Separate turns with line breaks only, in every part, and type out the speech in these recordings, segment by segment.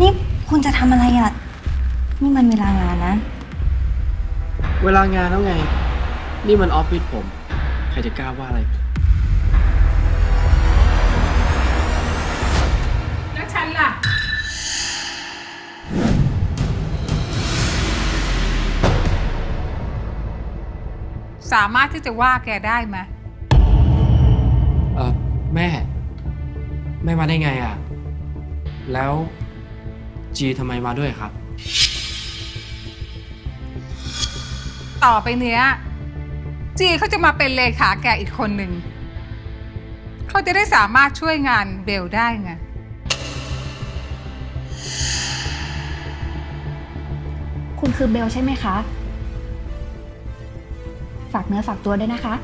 นี่คุณจะทำอะไรอะ นี่มันเวลางานนะ
เวลางานแล้วไง นี่มันออฟฟิศผม ใครจะกล้าว่าอะไร
แล้วฉันล่ะ สามารถที่จะว่าแกได้ไหม
เออแม่ แม่มาได้ไงอะ แล้ว จีทำไมมาด้วยครับ
ต่อไปเนี้ย จีเขาจะมาเป็นเลขาแกอีกคนหนึ่ง เขาจะได้สามารถช่วยงานเบลได้ไง
คุณคือเบลใช่ไหมคะ ฝากเนื้อฝากตัวด้วยนะคะ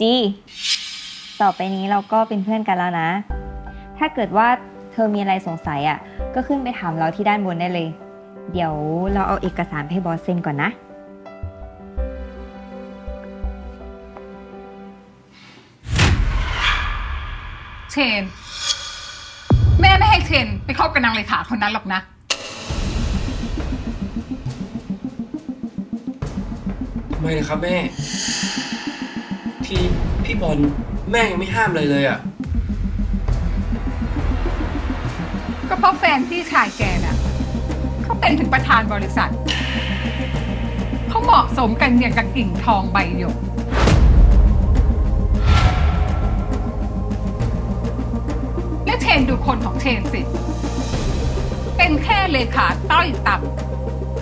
จีต่อไปนี้เราก็เป็นเพื่อนกันแล้วนะ ถ้าเกิดว่าเธอมีอะไรสงสัยอะ ก็ขึ้นไปถามเราที่ด้านบนได้เลย เดี๋ยวเราเอาเอกสารไปให้บอสเซ็นก่อนนะ
เชน แม่ไม่ให้เชนไปคบกับนางเลขาคนนั้นหรอกนะ
ทำไมนะครับแม่ ที่พี่บอลแม่ยังไม่ห้ามเลยเลยอะ
ก็เพราะแฟนพี่ชายแกน่ะเขาเป็นถึงประธานบริษัท เขาเหมาะสมกันอย่างกับกิ่งทองใบหยก และเชนดูคนของเชนสิ เป็นแค่เลขาต้อยต่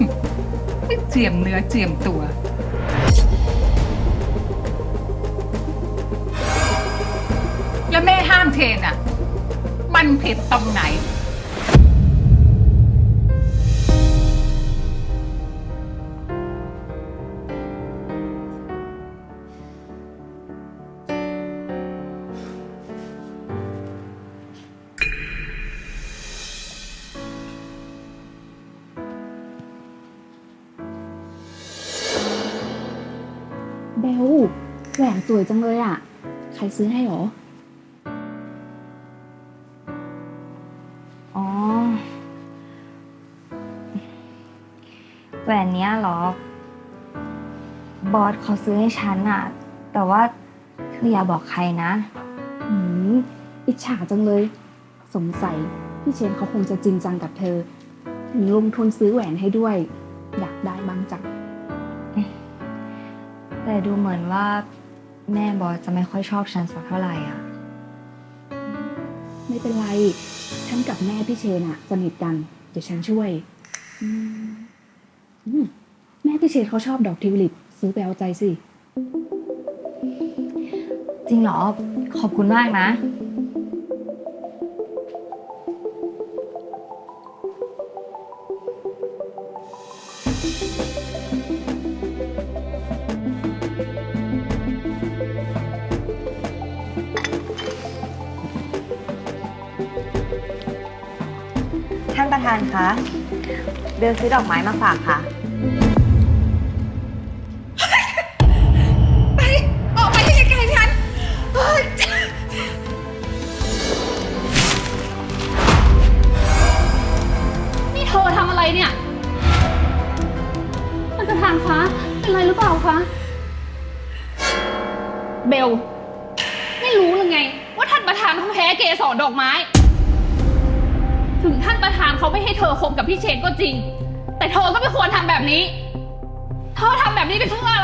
ำไม่เจียมเนื้อเจียมตัว เชนอะ มันผิดตรงไหน
เบลแหวนสวยจังเลยอะ ใครซื้อให้หรอ
แหวนเนี้ยเหรอ บอสเขาซื้อให้ฉันอะแต่ว่าเธออย่าบอกใครนะ
หืมอิจฉาจังเลย สงสัยพี่เชนเขาคงจะจริงจังกับเธอ ถึงลงทุนซื้อแหวนให้ด้วย อยากได้บ้างจัง
แต่ดูเหมือนว่าแม่บอสจะไม่ค่อยชอบฉันสักเท่าไหร่อะ
ไม่เป็นไร ฉันกับแม่พี่เชนอะสนิทกัน เดี๋ยวฉันช่วย อืม อืมแม่พี่เชนเขาชอบดอกทิวลิปซื้อไปเอาใจสิ
จริงเหรอ ขอบคุณมากนะ ท่านประธานคะ เบลซื้อดอกไม้มาฝากค่ะ
ไป ออกไปที่ไกลๆฉันเฮ้ย
นี่เธอทำอะไรเนี่ยท่านประธานคะเป็นไรหรือเปล่าคะ เบล ไม่รู้หรือไง ว่าท่านประธานเขาแพ้เกสรดอกไม้ ถึงท่านประธานเขาไม่ให้เธอคบกับพี่เชนก็จริง แต่เธอก็ไม่ควรทำแบบนี้ เธอทำแบบนี้ไปเพื่ออะไร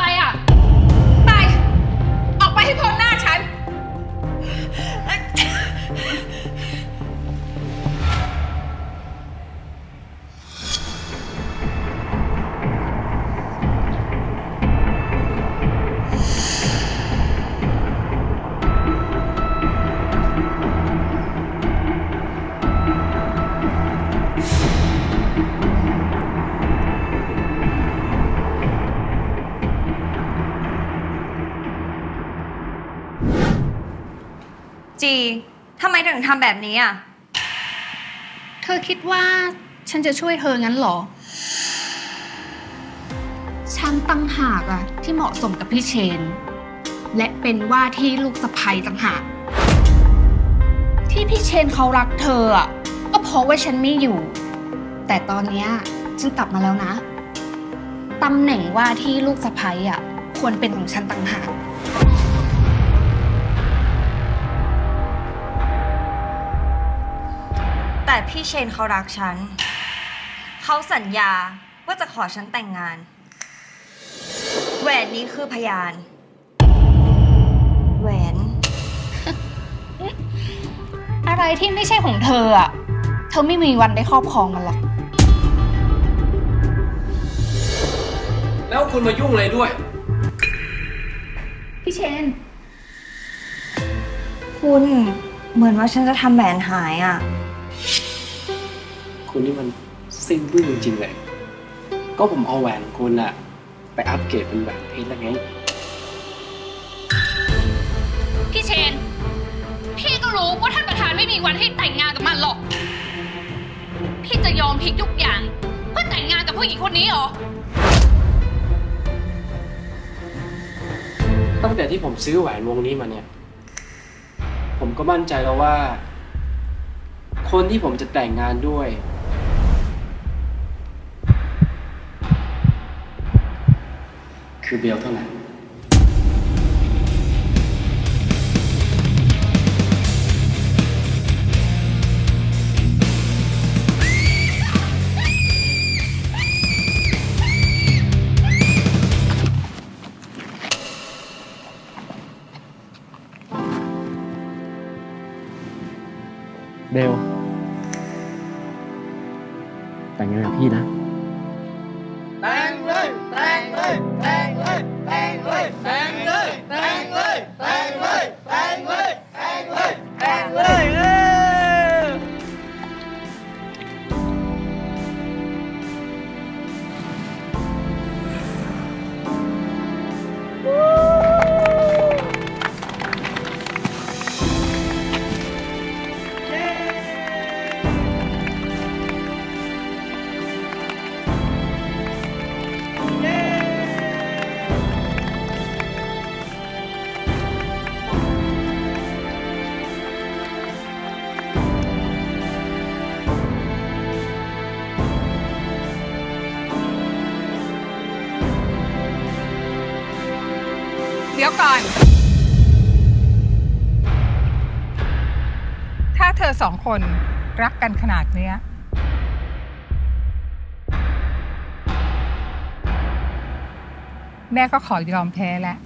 จีทำไมถึงทำแบบนี้อะ
เธอคิดว่าฉันจะช่วยเธองั้นเหรอ ฉันตั้งหากอะที่เหมาะสมกับพี่เชน และเป็นว่าที่ลูกสะใภ้ต่างหาก ที่พี่เชนเขารักเธออะก็เพราะว่าฉันไม่อยู่ แต่ตอนเนี้ยฉันกลับมาแล้วนะตำแหน่งว่าที่ลูกสะใภ้อะควรเป็นของฉันต่างหาก
แต่พี่เชนเขารักฉัน เขาสัญญาว่าจะขอฉันแต่งงาน แหวนนี้คือพยาน แหวน
อะไรที่ไม่ใช่ของเธออะเธอไม่มีวันได้ครอบครองมันหรอก
แล้วคุณมายุ่งอะไรด้วย
พี่เชน
คุณเหมือนว่าฉันจะทำแหวนหายอะ
คุณนี่มันสิ้นบื้อจริงๆเลย ก็ผมเอาแหวนคุณอะไปอัปเกรดเป็นแหวนเพชรแล้วไง
พี่เชน พี่ก็รู้ว่าท่านประธานไม่มีวันให้แต่งงานกับมันหรอก พี่จะยอมพลิกทุกอย่าง เพื่อแต่งงานกับผู้หญิงคนนี้เหรอ
ตั้งแต่ที่ผมซื้อแหวนวงนี้มาเนี่ย ผมก็มั่นใจแล้วว่า คนที่ผมจะแต่งงานด้วย คือเบลเท่านั้น เบล
ดี๋ยวก่อน ถ้าเธอสองคนรักกันขนาดเนี้ย แม่ก็ขอยอมแพ้แล้ว